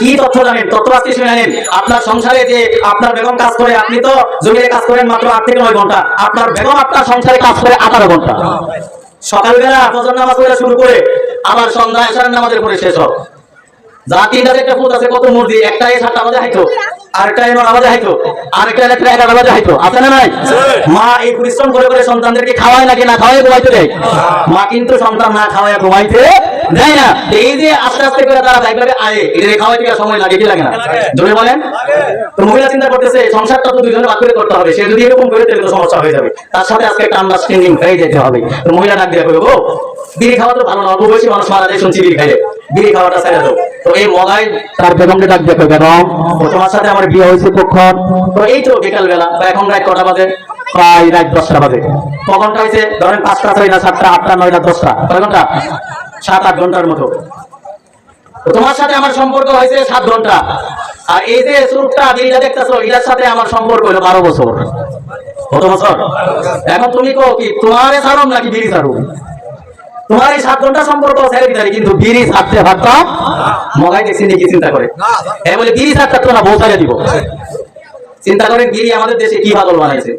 কি তথ্য জানেন? তথ্য আজকে শুনে নেন আপনার সংসারে যে আপনার বেগম কাজ করে, আপনি তো জমিতে কাজ করেন মাত্র আট থেকে নয় ঘণ্টা। আপনার বেগম আপনার সংসারে কাজ করে আঠারো ঘণ্টা। সকালবেলা ফজর নামাজ পড়া শুরু করে আবার সন্ধ্যা এসার নামাজের পরে শেষ হোক যা তিনটা একটা ফুট আছে, কত মুরগি একটা এ সাতটা বাজে হাইতো আরেকটা এ নটা হাইতো। আরেকটা একটা এগারো বাজে হাইতো। আছে না নাই? মা এই পরিশ্রম করে করে সন্তানদেরকে খাওয়ায় নাকি না খাওয়াই ঘুমাইতে দেয়? মা কিন্তু সন্তান না খাওয়ায় ঘুমাইতে দেয় না। এই যে আস্তে আস্তে করে তারা একভাবে আয়ে এদের খাওয়াইতে সময় লাগে কি লাগে না? জোরে বলেন। তো মহিলা চিন্তা করতেছে সংসারটা তো দুজনে ভাগ করে করতে হবে। সে যদি এরকম করে তাহলে তো সমস্যা হয়ে যাবে। তার সাথে আজকে একটা আন্ডারস্ট্যান্ডিং হয়ে যেতে হবে। তো মহিলা ডাক দিয়ে করব বিড়ি খাওয়া তো ভালো না অল্প বয়সী মানুষ মারা যায় শুনছি বিড়ি খাইলে। বিড়ি খাওয়াটা ছেড়ে দাও। তো এই মগাই বেগম আমার বিয়ে কখন? এখন সাত আট ঘণ্টার মতো। তোমার সাথে আমার সম্পর্ক হয়েছে সাত ঘণ্টা। আর এই যে সুরটা বিড়িটা দেখতেছো, এটার সাথে আমার সম্পর্ক হলো বারো বছর। কত বছর? এখন তুমি কো কি, তোমারে ছাড়ুন নাকি বিড়ি ছাড়ুন তোমার এই সাত ঘণ্টা সম্পর্ক ছেড়ে দিতে কিন্তু বিড়ি ছাড়তে পারতাম মগাই দেখছি নাকি চিন্তা করে। এ বলে বিড়ি ছাড়তে না বউ ছাড়িয়ে দিব চিন্তা করেন বিড়ি আমাদের দেশে কি পাগল বানাইছে?